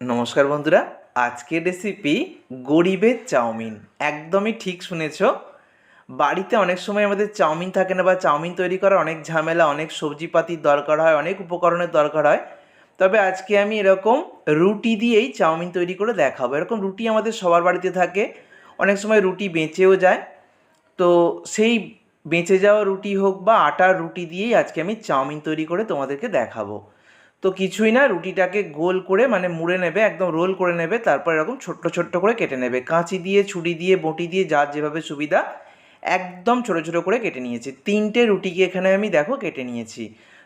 নমস্কার বন্ধুরা, আজকের রেসিপি গরিবের চাউমিন। একদমই ঠিক শুনেছ। বাড়িতে অনেক সময় আমাদের চাউমিন থাকে না বা চাউমিন তৈরি করার অনেক ঝামেলা, অনেক সবজিপাতির দরকার হয়, অনেক উপকরণের দরকার হয়। তবে আজকে আমি এরকম রুটি দিয়েই চাউমিন তৈরি করে দেখাবো। এরকম রুটি আমাদের সবার বাড়িতে থাকে। অনেক সময় রুটি বেঁচেও যায়। তো সেই বেঁচে যাওয়া রুটি হোক বা আটার রুটি দিয়েই আজকে আমি চাউমিন তৈরি করে তোমাদেরকে দেখাবো। তো কিছুই না, রুটিটাকে গোল করে মানে মুড়ে নেবে, একদম রোল করে নেবে, তারপর এরকম ছোট্ট ছোট্ট করে কেটে নেবে। কাঁচি দিয়ে, ছুরি দিয়ে, বটি দিয়ে, যার যেভাবে সুবিধা, একদম ছোট ছোট করে কেটে নিয়েছি। তিনটে রুটিকে এখানে আমি দেখো কেটে নিয়েছি।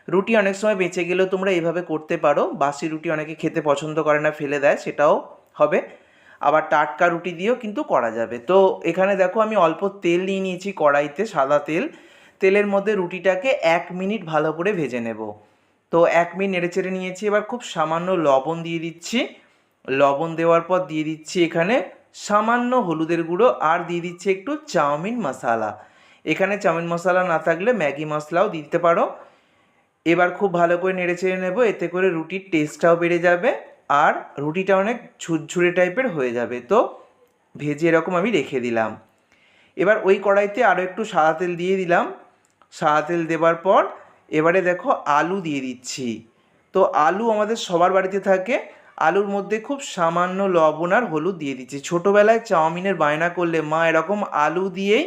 রুটি অনেক সময় বেঁচে গেলেও তোমরা এইভাবে করতে পারো। বাসি রুটি অনেকে খেতে পছন্দ করে না, ফেলে দেয়, সেটাও হবে। আবার টাটকা রুটি দিয়েও কিন্তু করা যাবে। তো এখানে দেখো আমি অল্প তেল নিয়ে নিয়েছি কড়াইতে সাদা তেল। তেলের মধ্যে রুটিটাকে এক মিনিট ভালো করে ভেজে নেব। তো এক মিনিট নেড়ে চেড়ে নিয়েছি, এবার খুব সামান্য লবণ দিয়ে দিচ্ছি। লবণ দেওয়ার পর দিয়ে দিচ্ছি এখানে সামান্য হলুদের গুঁড়ো আর দিয়ে দিচ্ছি একটু চাউমিন মশালা। এখানে চাউমিন মশলা না থাকলে ম্যাগি মশলাও দিতে পারো। এবার খুব ভালো করে নেড়ে চেড়ে নেব, এতে করে রুটির টেস্টটাও বেড়ে যাবে আর রুটিটা অনেক ঝুরঝুরে টাইপের হয়ে যাবে। তো ভেজে এরকম আমি রেখে দিলাম। এবার ওই কড়াইতে আরও একটু সাদা তেল দিয়ে দিলাম। সাদা তেল দেওয়ার পর এবারে দেখো আলু দিয়ে দিচ্ছি। তো আলু আমাদের সবার বাড়িতে থাকে। আলুর মধ্যে খুব সামান্য লবণ আর হলুদ দিয়ে দিচ্ছি। ছোটোবেলায় চাউমিনের বায়না করলে মা এরকম আলু দিয়েই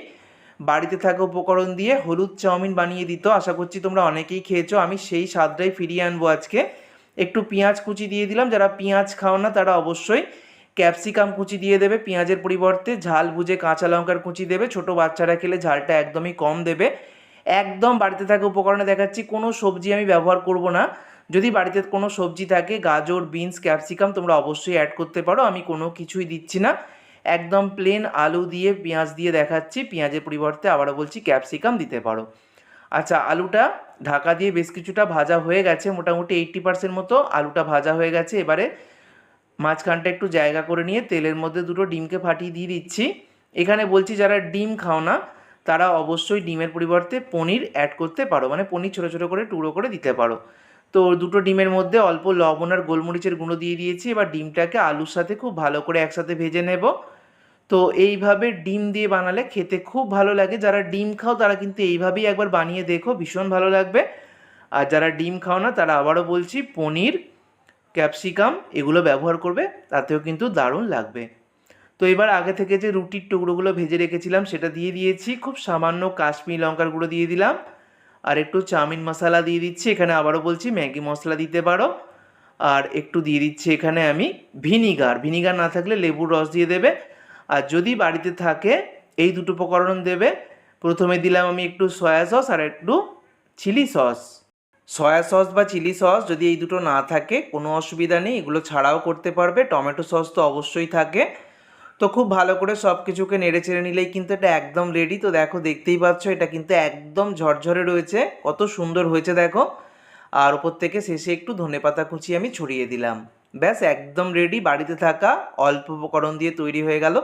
বাড়িতে থাকা উপকরণ দিয়ে হলুদ চাউমিন বানিয়ে দিত। আশা করছি তোমরা অনেকেই খেয়েছো। আমি সেই স্বাদটাই ফিরিয়ে আনব আজকে। একটু পেঁয়াজ কুচি দিয়ে দিলাম। যারা পেঁয়াজ খাও না, তারা অবশ্যই ক্যাপসিকাম কুচি দিয়ে দেবে পেঁয়াজের পরিবর্তে। ঝাল বুঝে কাঁচা লঙ্কার কুচি দেবে। ছোট বাচ্চারা খেলে ঝালটা একদমই কম দেবে। একদম বাড়িতে থাকা উপকরণে দেখাচ্ছি, কোনো সবজি আমি ব্যবহার করব না। যদি বাড়িতে কোনো সবজি থাকে, গাজর, বিনস, ক্যাপসিকাম, তোমরা অবশ্যই অ্যাড করতে পারো, আমি কোনো কিছুই দিচ্ছি না। একদম প্লেন আলু দিয়ে, পেঁয়াজ দিয়ে দেখাচ্ছি, পেঁয়াজের পরিবর্তে আবারও বলছি ক্যাপসিকাম দিতে পারো। আচ্ছা আলুটা ঢাকা দিয়ে বেশ কিছুটা ভাজা হয়ে গেছে, মোটামুটি এইট্টি পার্সেন্ট মতো আলুটা ভাজা হয়ে গেছে। এবারে মাঝখানটা একটু জায়গা করে নিয়ে তেলের মধ্যে দুটো ডিমকে ফাটিয়ে দিয়ে দিচ্ছি। এখানে বলছি যারা ডিম খাও না তারা অবশ্যই ডিমের পরিবর্তে পনির অ্যাড করতে পারো। মানে পনির ছোটো ছোটো করে, টুকরো করে দিতে পারো। তো দুটো ডিমের মধ্যে অল্প লবণ আর গোলমরিচের গুঁড়ো দিয়ে দিয়েছি। এবার ডিমটাকে আলুর সাথে খুব ভালো করে একসাথে ভেজে নেব। তো এইভাবে ডিম দিয়ে বানালে খেতে খুব ভালো লাগে। যারা ডিম খাও, তারা কিন্তু এইভাবেই একবার বানিয়ে দেখো। ভীষণ ভালো লাগবে। আর যারা ডিম খাও না, তারা আবারও বলছি, পনির, ক্যাপসিকাম এগুলো ব্যবহার করবে। তাতেও কিন্তু দারুণ লাগবে। তো এবার আগে থেকে যে রুটির টুকরোগুলো ভেজে রেখেছিলাম, সেটা দিয়ে দিয়েছি। খুব সামান্য কাশ্মীর লঙ্কার গুঁড়ো দিয়ে দিলাম। আর একটু চাউমিন মশলা দিয়ে দিচ্ছি। এখানে আবারও বলছি, ম্যাগি মশলা দিতে পারো। আর একটু দিয়ে দিচ্ছি এখানে আমি ভিনিগার। ভিনিগার না থাকলে লেবুর রস দিয়ে দেবে। আর যদি বাড়িতে থাকে, এই দুটো উপকরণ দেবে। প্রথমে দিলাম আমি একটু সয়া সস আর একটু চিলি সস। সয়া সস বা চিলি সস যদি এই দুটো না থাকে, কোনো অসুবিধা নেই। এগুলো ছাড়াও করতে পারবে। টমেটো সস তো অবশ্যই থাকে। তো খুব ভালো করে সব কিছুকে নেড়ে চেড়ে নিলেই কিন্তু এটা একদম রেডি তো দেখো, দেখতেই পাচ্ছ, এটা কিন্তু একদম ঝরঝরে রয়েছে। কত সুন্দর হয়েছে দেখো। আর ওপর থেকে শেষে একটু ধনেপাতা কুচি আমি ছড়িয়ে দিলাম। ব্যাস, একদম রেডি বাড়িতে থাকা অল্প উপকরণ দিয়ে তৈরি হয়ে গেল।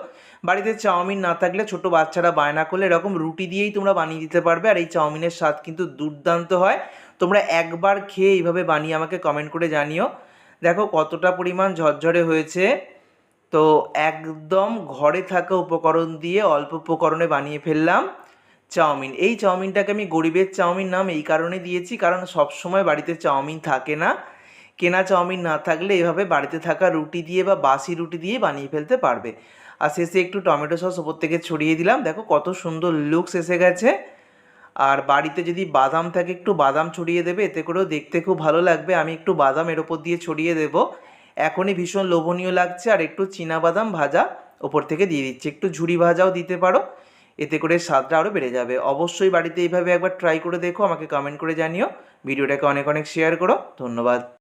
বাড়িতে চাউমিন না থাকলে ছোট বাচ্চারা বায়না করলে এরকম রুটি দিয়েই তোমরা বানিয়ে দিতে পারবে। আর এই চাউমিনের স্বাদ কিন্তু দুর্দান্ত হয়। তোমরা একবার খেয়ে এইভাবে বানিয়ে আমাকে কমেন্ট করে জানিও। দেখো কতটা পরিমাণ ঝরঝরে হয়েছে। তো একদম ঘরে থাকা উপকরণ দিয়ে অল্প উপকরণে বানিয়ে ফেললাম চাউমিন। এই চাউমিনটাকে আমি গরিবের চাউমিন নাম এই কারণে দিয়েছি, কারণ সব সময় বাড়িতে চাউমিন থাকে না। কেনা চাউমিন না থাকলে এভাবে বাড়িতে থাকা রুটি দিয়ে বা বাসি রুটি দিয়ে বানিয়ে ফেলতে পারবে। আর শেষে একটু টমেটো সস ওপর থেকে ছড়িয়ে দিলাম। দেখো কত সুন্দর লুকস এসে গেছে। আর বাড়িতে যদি বাদাম থাকে একটু বাদাম ছড়িয়ে দেবে, এতে করেও দেখতে খুব ভালো লাগবে। আমি একটু বাদাম এর ওপর দিয়ে ছড়িয়ে দেবো। এখনই ভীষণ লোভনীয় লাগছে, আর একটু বাদাম ভাজা ওপর থেকে দিয়ে দিচ্ছি। একটু ঝুড়ি ভাজাও দিতে পারো, এতে করে স্বাদটা আরও বেড়ে যাবে। অবশ্যই বাড়িতে এইভাবে একবার ট্রাই করে দেখো, আমাকে কমেন্ট করে জানিও। ভিডিওটাকে অনেক অনেক শেয়ার করো। ধন্যবাদ।